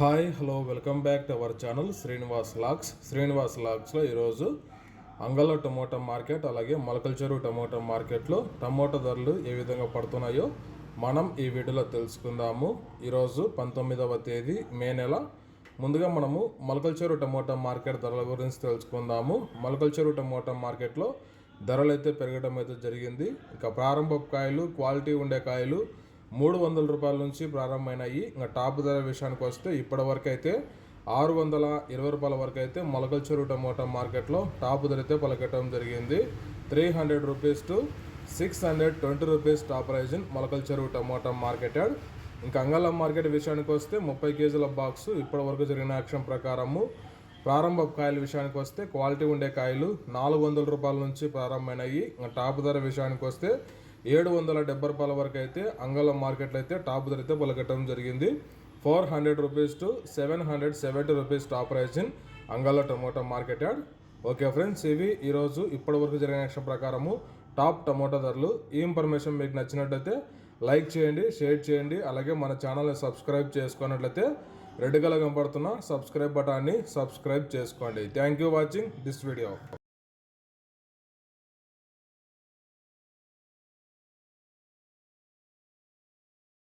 Hi hello welcome back to our channel Srinivas lakhs Srinivas లాక్స్లో ఈరోజు అంగళ tomato market అలాగే Molakalcheru tomato మార్కెట్లో టమోటా ధరలు ఏ విధంగా పడుతున్నాయో మనం ఈ వీడియోలో తెలుసుకుందాము. ఈరోజు పంతొమ్మిదవ తేదీ మే నెల. ముందుగా మనము మొలకల్చెరు టమోటా మార్కెట్ ధరల గురించి తెలుసుకుందాము. మొలకల్చెరు టమోటా మార్కెట్లో ధరలు అయితే పెరగడం అయితే జరిగింది. ఇంకా ప్రారంభ కాయలు క్వాలిటీ ఉండే కాయలు మూడు వందల రూపాయల నుంచి ప్రారంభమైనాయి. ఇంకా టాప్ ధర విషయానికి వస్తే ఇప్పటి వరకు అయితే ఆరు వందల ఇరవై రూపాయల వరకు అయితే మొలకల చెరువు టమోటా మార్కెట్లో టాప్ ధర అయితే పలకటం జరిగింది. Three hundred rupees to six hundred twenty rupees top price in Molakalacheruvu tomato market ఇంకా అంగళం మార్కెట్ విషయానికి వస్తే ముప్పై కేజీల బాక్స్ ఇప్పటి వరకు జరిగిన యాక్షన్ ప్రకారము. ప్రారంభ కాయల విషయానికి వస్తే క్వాలిటీ ఉండే కాయలు నాలుగు వందల రూపాయల నుంచి ప్రారంభమైనాయి. ఇంకా టాప్ ధర విషయానికి వస్తే ఏడు వందల డెబ్బై రూపాయల వరకు అయితే అంగళం మార్కెట్లో అయితే టాప్ ధర అయితే పలకటం జరిగింది. Four hundred rupees to seven hundred seventy rupees top price in Angala tomato market yard. Okay friends ఇవి ఈరోజు ఇప్పటివరకు జరిగిన యాక్షన్ ప్రకారము టాప్ టమోటా ధరలు. ఈ ఇన్ఫర్మేషన్ మీకు నచ్చినట్లయితే లైక్ చేయండి షేర్ చేయండి అలాగే మన ఛానల్ని సబ్స్క్రైబ్ చేసుకున్నట్లయితే రెడ్ కలర్ కనపడుతున్న సబ్స్క్రైబ్ బటాన్ని సబ్స్క్రైబ్ చేసుకోండి. Thank you watching this video.